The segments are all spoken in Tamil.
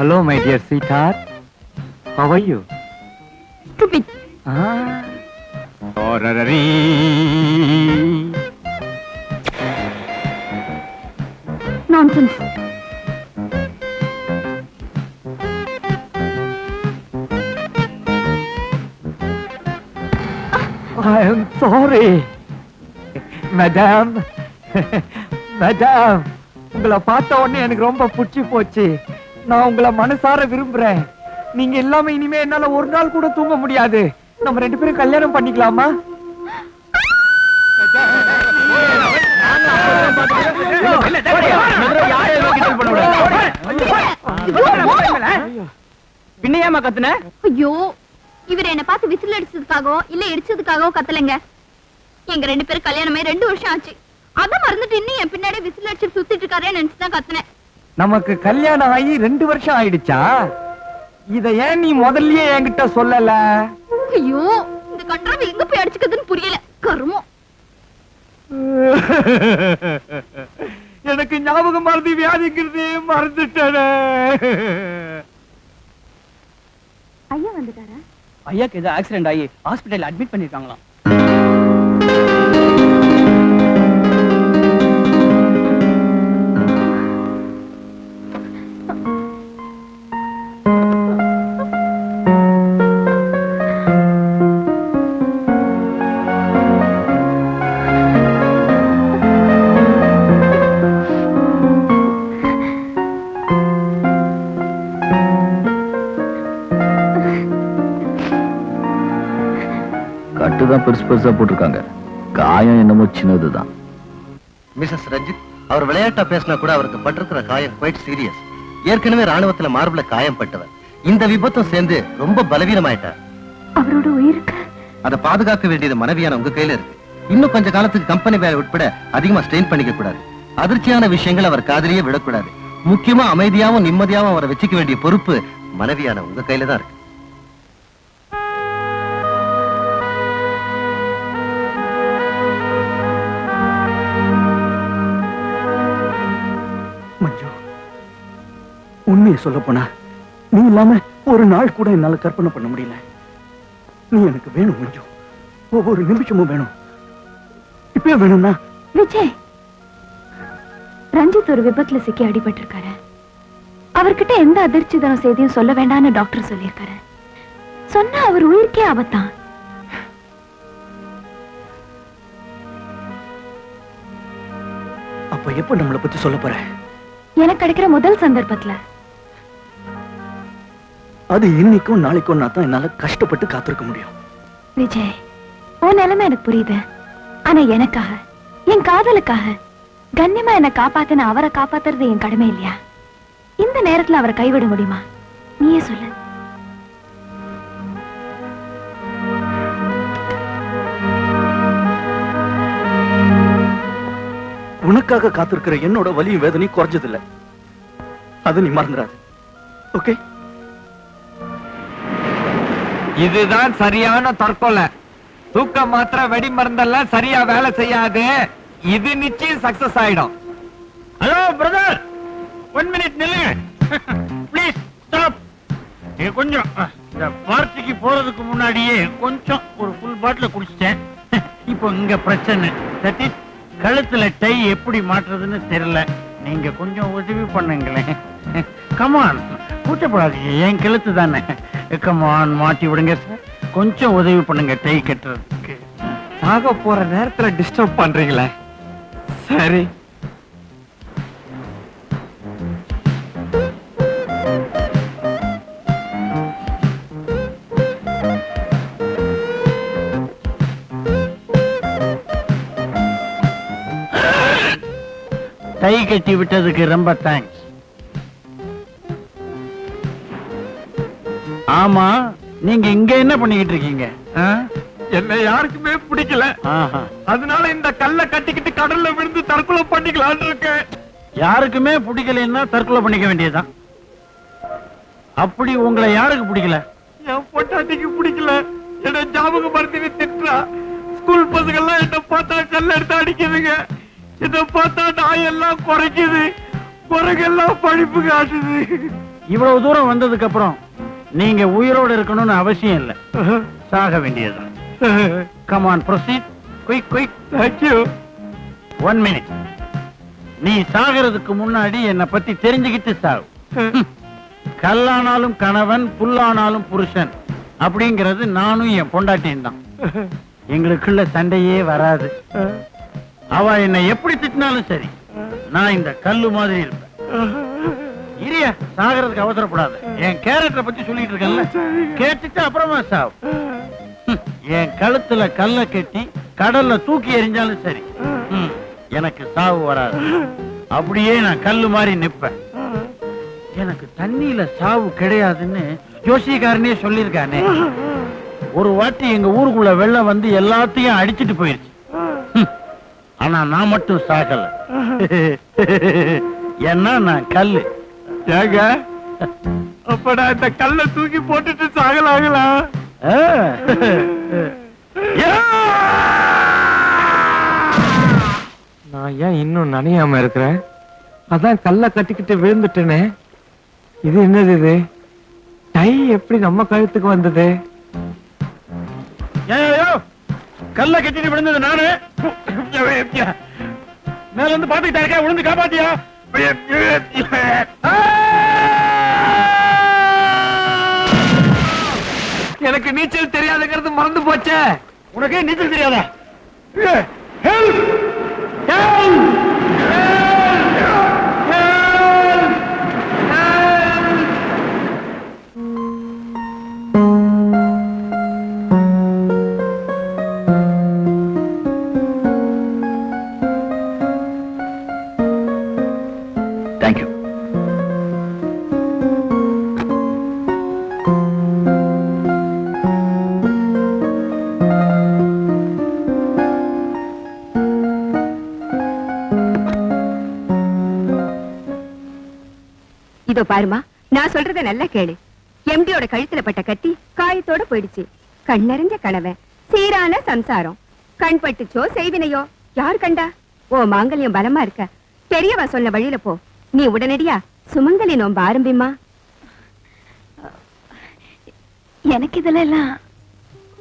my dear sweetheart. How are you? Stupid. Ah. Orarari. Nonsense. I am sorry. Madam madam உங்களை பார்த்த உடனே எனக்கு ரொம்ப பிடிச்சி போச்சு நான் உங்களை மனசார விரும்புறேன். நீங்க இல்லாம இனிமே என்னால ஒரு நாள் கூட தூங்க முடியாது. நம்ம ரெண்டு பேரும் கல்யாணம் பண்ணிக்கலாமா? பின்னையாமா கத்துன ஐயோ இவர் என்ன பார்த்து விசில் அடிச்சதுக்காகவோ இல்ல இடிச்சதுக்காகவோ கத்தலைங்க. எங்க ரெண்டு பேரும் கல்யாணமே ரெண்டு வருஷம் ஆச்சு. அத மறந்துட்டு இன்னும் என் பின்னாடி விசில் அடிச்சு சுத்திட்டு இருக்காரே நினைச்சுதான் கத்துனேன். நமக்கு கல்யாணம் ஆகி ரெண்டு வருஷம் ஆயிடுச்சா? இத ஏன் நீ முதல்லயே என்கிட்ட சொல்லல? ஐயோ இந்த கன்றாவை எங்க போய் அடிச்சுக்கிறதுன்னு புரியல. கருமம் எனக்கு ஞாபகம் மறதி வியாதிங்கிறது மறந்துட்டேனே. ஐயா வந்துட்டாரா? ஐயாக்கு ஏதோ ஆக்சிடென்ட் ஆகி ஹாஸ்பிட்டல் அட்மிட் பண்ணிருக்காங்களாம். பெருசு பெருசா போட்டிருக்காங்க. காயம் என்னமோ சின்னதுதான். மிஸ்ஸஸ் ரஞ்சித் அவர் விளையாட்டா பேசினா கூட அவருக்கு பட்டிருக்கிற காயம் குவைட் சீரியஸ் ஏற்கனவே ராணுவத்துல மார்புல காயம் பட்டவர் இந்த விபத்தும் சேர்ந்து ரொம்ப பலவீனமாயிட்டார். அவரோட உயிருக்கு? அதை பாதுகாக்க வேண்டியது மனைவியான உங்க கையில இருக்கு. இன்னும் கொஞ்ச காலத்துக்கு கம்பெனி வேலை உட்பட அதிகமா ஸ்ட்ரெயின் பண்ணிக்க கூடாது. அதிர்ச்சியான விஷயங்கள் அவர் காதலியே விடக்கூடாது. முக்கியமா அமைதியாவும் நிம்மதியாவும் அவரை வச்சுக்க வேண்டிய பொறுப்பு மனைவியான உங்க கையில தான் இருக்கு. உண்மையை சொல்ல போனா நீ இல்லாம ஒரு நாள் கூட என்னால கற்பனை பண்ண முடியல. நீ எனக்கு வேணும் மஞ்சு. ஒவ்வொரு நிமிஷமும் வேணும். இப்பவே வேணும்னா விஜய் ரஞ்சித் ஒரு விபத்துல சிக்கி அடிபட்டிருக்காரு. அவர்கிட்ட எந்த அதிர்ச்சி தரும் செய்தியும் சொல்ல வேண்டாம்னு டாக்டர் சொல்லியிருக்காரு. சொன்னா அவர் உயிருக்கே ஆபத்தான். அப்ப எப்ப நம்மளை பத்தி சொல்ல போற? எனக்கு கிடைக்கிற முதல் சந்தர்ப்பத்துல. அது இன்னைக்கும் நாளைக்கும் நான் தான் என்னால கஷ்டப்பட்டு காத்திருக்க முடியும். விஜய் உன் நிலைமை எனக்கு புரியுது. ஆனா எனக்காக என் காதலுக்காக கண்ணியமா என்னை காப்பாத்தின அவரை காப்பாத்துறது என் கடமை இல்லையா? இந்த நேரத்துல அவரை கைவிட முடியுமா? நீயே சொல்லு. உனக்காக காத்திருக்கிற என்னோட வலியும் வேதனையும் குறைஞ்சதில்ல. அது நீ மறந்துடாது. ஓகே இதுதான் சரியான தற்கொலை. தூக்க மாத்திர வெடி மருந்தெல்லாம் சரியா வேலை செய்யாது. இது நிச்சயம் சக்சஸ் ஆயிடும். ஹலோ பிரதர் ஒன் மினிட் நில்லுங்க ப்ளீஸ் ஸ்டாப் நீங்க கொஞ்சம் இந்த பார்ட்டிக்கு போறதுக்கு முன்னாடியே கொஞ்சம் ஒரு ஃபுல் பாட்டில் குடிச்சிட்டேன். இப்போ இங்க பிரச்சனை. தட் இஸ் கழுத்துல டை எப்படி மாட்டுறதுன்னு தெரியல. நீங்க கொஞ்சம் உதவி பண்ணுங்களேன். கமான் கூச்சப்படாதீங்க. என் கழுத்து தானே. கமான் மாட்டி விடுங்க சார் கொஞ்சம் உதவி பண்ணுங்க டை கட்டுறதுக்கு. சாக போற நேரத்துல டிஸ்டர்ப் பண்றீங்களே? சரி. டை கட்டி விட்டதுக்கு ரொம்ப தேங்க்ஸ் ஆமா நீங்க இங்க என்ன பண்ணிக்கிட்டு இருக்கீங்க? என்னை யாருக்குமே பிடிக்கல. அதனால இந்த கல்ல கட்டிக்கிட்டு கடல்ல விழுந்து தற்கொலை பண்ணிக்கலாம்னு இருக்கேன். யாருக்குமே பிடிக்கலைன்னா தற்கொலை பண்ணிக்க வேண்டியதுதான். அப்படி உங்களை யாருக்கு பிடிக்கல? என் பொட்டாட்டிக்கு பிடிக்கல. என்ன ஞாபகம் மறந்து திட்டுறா. ஸ்கூல் பசங்க எல்லாம் என்ன பார்த்தா கல்ல எடுத்து அடிக்குதுங்க. இத பார்த்தா நாய் எல்லாம் குறைக்குது. குரங்கெல்லாம் பழிப்பு காட்டுது. இவ்வளவு தூரம் வந்ததுக்கு அப்புறம் நீங்க உயிரோட இருக்கணும்னு அவசியம் இல்ல. சாக வேண்டியதுதான். Come on proceed quick quick thank you one minute நீ சாகிறதுக்கு முன்னாடி என்னை பத்தி தெரிஞ்சுக்கிட்டு சாகு. கல்லானாலும் கணவன் புல்லானாலும் புருஷன் அப்படிங்கிறது நானும் என் பொண்டாட்டியும் தான். எங்களுக்குள்ள சண்டையே வராது. அவ என்னை எப்படி திட்டினாலும் சரி நான் இந்த கல்லு மாதிரி இருப்பேன். இரிய சாகிறதுக்கு அவசரப்படாத. என் கேரக்டரை பத்தி சொல்லிட்டு இருக்கேன்ல. கேட்டுட்டு அப்புறமா சாவு. என் கழுத்துல கல்ல கட்டி கடல்ல தூக்கி எறிஞ்சாலும் சரி. எனக்கு சாவு வராது. அப்படியே நான் கல்லு மாதிரி நிப்பேன் எனக்கு தண்ணியில சாவு கிடையாதுன்னு ஜோசியக்காரனே சொல்லியிருக்கானே. ஒரு வாட்டி எங்க ஊருக்குள்ள வெள்ளம் வந்து எல்லாத்தையும் அடிச்சிட்டு போயிருச்சு. ஆனா நான் மட்டும் சாகல. ஏன்னா நான் கல்லு. ஏங்க? அப்ப நான் இந்த கல்லை தூக்கி போட்டுட்டு சாகலாங்களா! நான் ஏன் இன்னும் நனையாம இருக்கிறேன்? அதான் கல்லை கட்டிக்கிட்டு விழுந்துட்டேனே. இது என்னது இது? டை எப்படி நம்ம கழுத்துக்கு வந்தது? கல்ல கட்டிட்டு விழுந்தது நானு. மேல இருந்து பாத்துக்கிட்டா இருக்கேன் விழுந்து காப்பாத்தியா? எனக்கு நீச்சல் தெரியாதுங்கிறது மறந்து போச்சே. உனக்கு நீச்சல் தெரியாதா? தேங்க்யூ பாருமா நான் சொல்றத நல்லா கேளு. எம்டியோட கழுத்துல பட்ட கத்தி காயத்தோட போயிடுச்சு. கண் நிறைஞ்ச கணவன் சீரான சம்சாரம். கண் பட்டுச்சோ செய்வினையோ? யார் கண்டா? ஓ மாங்கல்யம் பலமா இருக்க. பெரியவன் சொன்ன வழியில போ. நீ உடனடியா சுமங்கலி நோம்ப ஆரம்பிமா எனக்கு இதுல எல்லாம்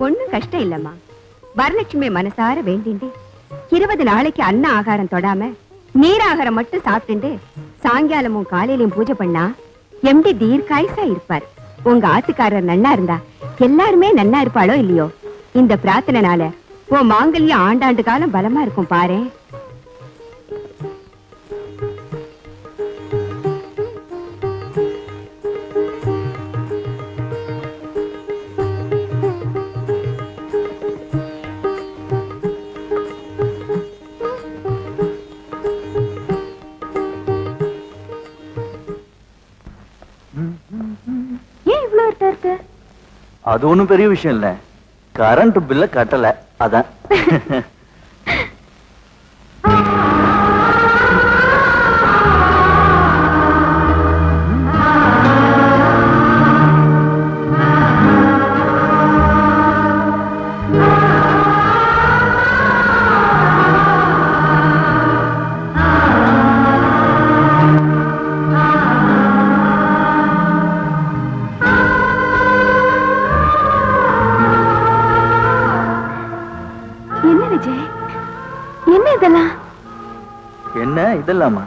ஒண்ணும் கஷ்டம் இல்லம்மா. வரலட்சுமி மனசார வேண்டிண்டு இருபது நாளைக்கு அன்ன ஆகாரம் தொடாம நீராகாரம் மட்டும் சாப்பிட்டு சாயங்காலமும் காலையிலயும் பூஜை பண்ணா எம்டி தீர்க்காயுசா இருப்பார். உங்க ஆத்துக்காரர் நன்னா இருந்தா எல்லாருமே நன்னா இருப்பாளோ இல்லையோ? இந்த பிரார்த்தனைனால உன் மாங்கல்யம் ஆண்டாண்டு காலம் பலமா இருக்கும் பாரேன். அது ஒன்றும் பெரிய விஷயம் இல்ல. கரண்ட் பில்ல கட்டலை அதான். என்ன இதெல்லாமா?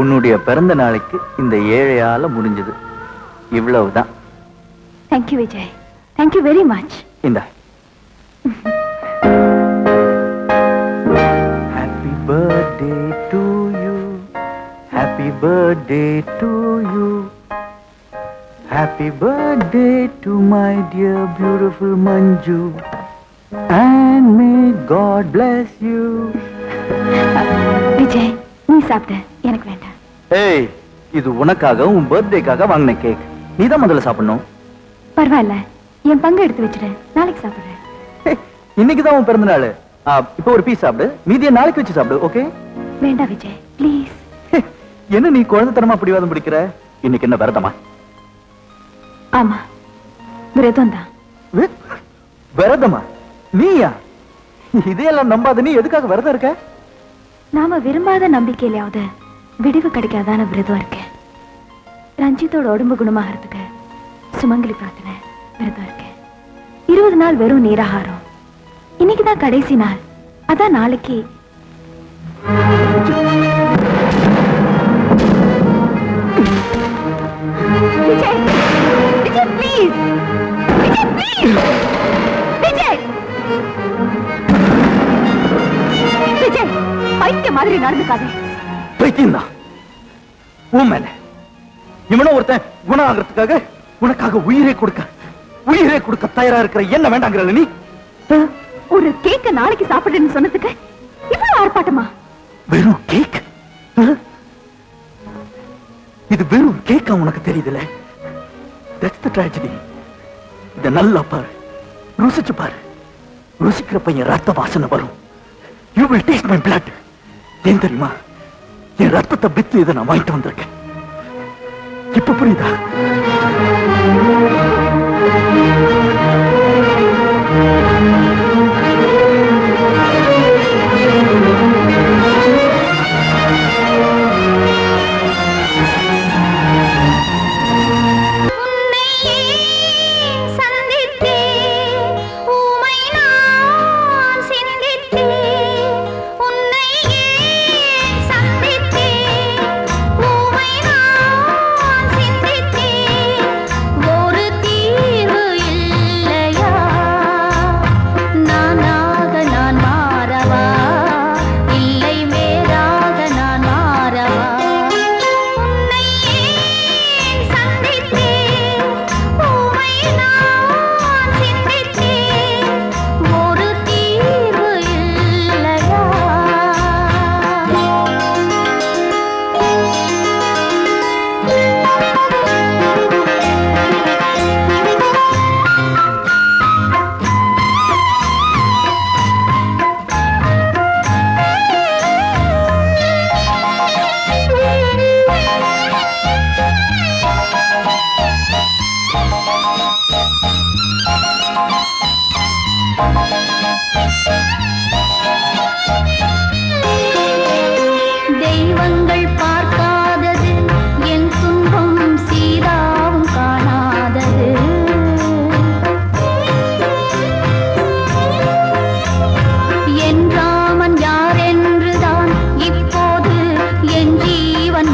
உன்னுடைய பிறந்த நாளைக்கு இந்த ஏழையால முடிஞ்சது. இவ்வளவுதான். Thank you Vijay thank you very much இந்த. Happy birthday to you happy birthday to you happy birthday to my dear beautiful Manju and may God bless you Vijay நீ சாப்பிட்ட எனக்கு வேண்டாம். ஏய் இது உனக்காக உன் பர்த்டேக்காக வாங்கின கேக் நீ தான் முதல்ல சாப்பிடணும். பரவாயில்ல. என் பங்கு எடுத்து வச்சிடு. நாளைக்கு சாப்பிடுறேன். ஏய், இன்னைக்கு தான் உன் பிறந்த நாள். இப்போ ஒரு பீஸ் சாப்பிடு. மீதியை நாளைக்கு வச்சு சாப்பிடு ஓகே வேண்டாம் விஜய். ப்ளீஸ் என்ன நீ குழந்தைத்தனமா பிடிவாதம் பிடிக்கிற? இன்னைக்கு என்ன விரதமா? ஆமா. விரதம் தான் விரதமா? நீயா? இதையெல்லாம் நம்பாத நீ எதுக்காக விரதம் இருக்க? நாம விரும்பாத நம்பிக்கையிலையாவது விடிவு கிடைக்காதான விரதம் இருக்கேன் ரஞ்சித்தோட உடம்பு குணமாகிறதுக்கு சுமங்கலி பிரார்த்தனை விரதம் இருக்கேன் இருபது நாள் வெறும் நீராகாரம். இன்னைக்கு தான் கடைசி நாள். அதான் நாளைக்கு. விஜய் விஜய் ப்ளீஸ் மாதிரி நடந்துக்காதே. பைத்தியம் தான் உன் மேல. இவனும் ஒருத்தன் குணம் ஆகிறதுக்காக உனக்காக உயிரே கொடுக்க உயிரே கொடுக்க தயாரா இருக்கிற என்ன வேண்டாங்கிற நீ? ஒரு கேக்க நாளைக்கு சாப்பிடுன்னு சொன்னதுக்கு இவ்வளவு ஆர்ப்பாட்டமா? வெறும் கேக் இது வெறும் கேக்கா உனக்கு தெரியுதுல? That's the tragedy. இத நல்லா பாரு. ருசிச்சு பாரு. ருசிக்கிற பையன் ரத்த வாசனை வரும். You will taste my blood. ஏன் தெரியுமா என் ரத்தத்தை வித்து இதை நான் வாங்கிட்டு வந்திருக்கேன் இப்ப புரியுதா Thank you.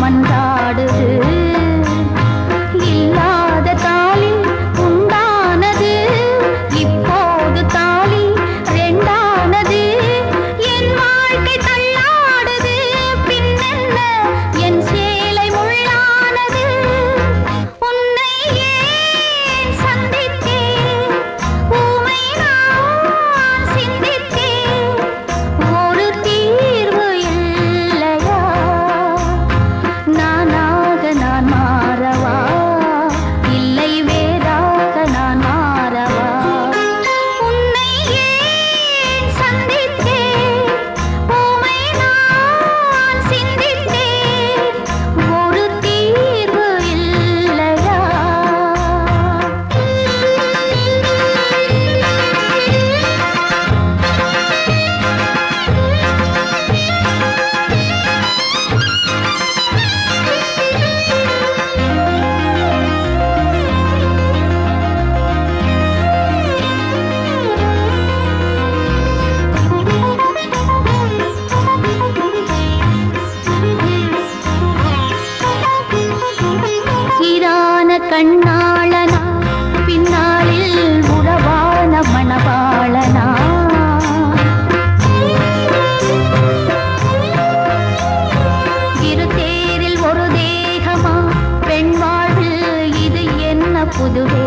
மன்றாடுது ஒரு